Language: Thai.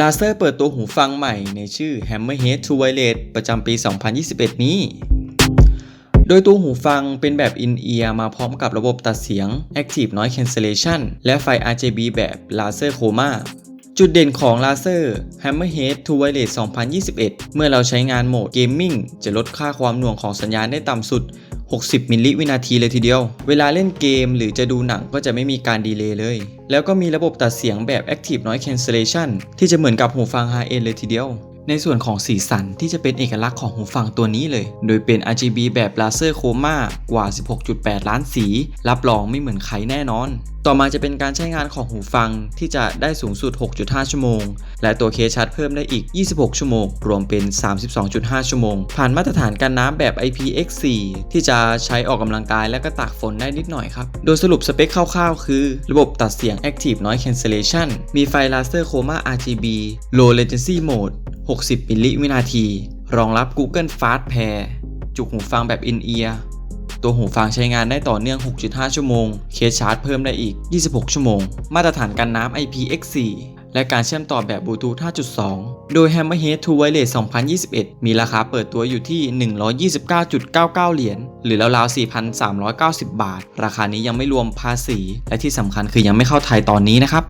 ลาเซอร์เปิดตัวหูฟังใหม่ในชื่อ Hammerhead True Wireless ประจำปี 2021 นี้ โดยตัวหูฟังเป็นแบบ in-ear มาพร้อมกับระบบตัดเสียง Active Noise Cancellation และไฟ RGB แบบ Laser Chroma จุดเด่นของ Laser Hammerhead True Wireless 2021 เมื่อเราใช้งานโหมด Gaming จะลดค่าความหน่วงของสัญญาณได้ต่ำสุด 60 มิลลิวินาทีเลยทีเดียว เวลาเล่นเกมหรือจะดูหนังก็จะไม่มีการดีเลย์เลย แล้วก็มีระบบตัดเสียงแบบ Active Noise Cancellation ที่จะเหมือนกับหูฟัง High End เลยทีเดียว ในส่วนของสีสันที่จะเป็นเอกลักษณ์ของหูฟังตัวนี้เลย โดยเป็น RGB แบบ Laser Chroma กว่า 16.8 ล้านสี รับรองไม่เหมือนใครแน่นอน ต่อมาจะเป็นการใช้งานของหูฟังที่จะได้สูงสุด 6.5 ชั่วโมง และตัวเคชาร์จเพิ่มได้อีก 26 ชั่วโมง รวมเป็น 32.5 ชั่วโมง ผ่านมาตรฐานกันน้ำแบบ IPX4 ที่จะใช้ออกกำลังกายและก็ตากฝนได้นิดหน่อยครับ โดยสรุปสเปคคร่าวๆ คือ ระบบตัดเสียง Active Noise Cancellation มีไฟ Laser Chroma RGB Low Latency Mode 60 มิลลิวินาที รองรับ Google Fast Pair จุกหูฟังแบบ in-ear ตัวหูฟังใช้งานได้ต่อเนื่อง 6.5 ชั่วโมง เคสชาร์จเพิ่มได้อีก 26 ชั่วโมง มาตรฐานกันน้ำ IPX4 และการเชื่อมต่อแบบบลูทูธ 5.2 โดย Hammerhead True Wireless 2021 มีราคาเปิดตัวอยู่ที่ 129.99 เหรียญ หรือราวๆ 4,390 บาท ราคานี้ยังไม่รวมภาษี และที่สำคัญคือยังไม่เข้าไทยตอนนี้นะครับ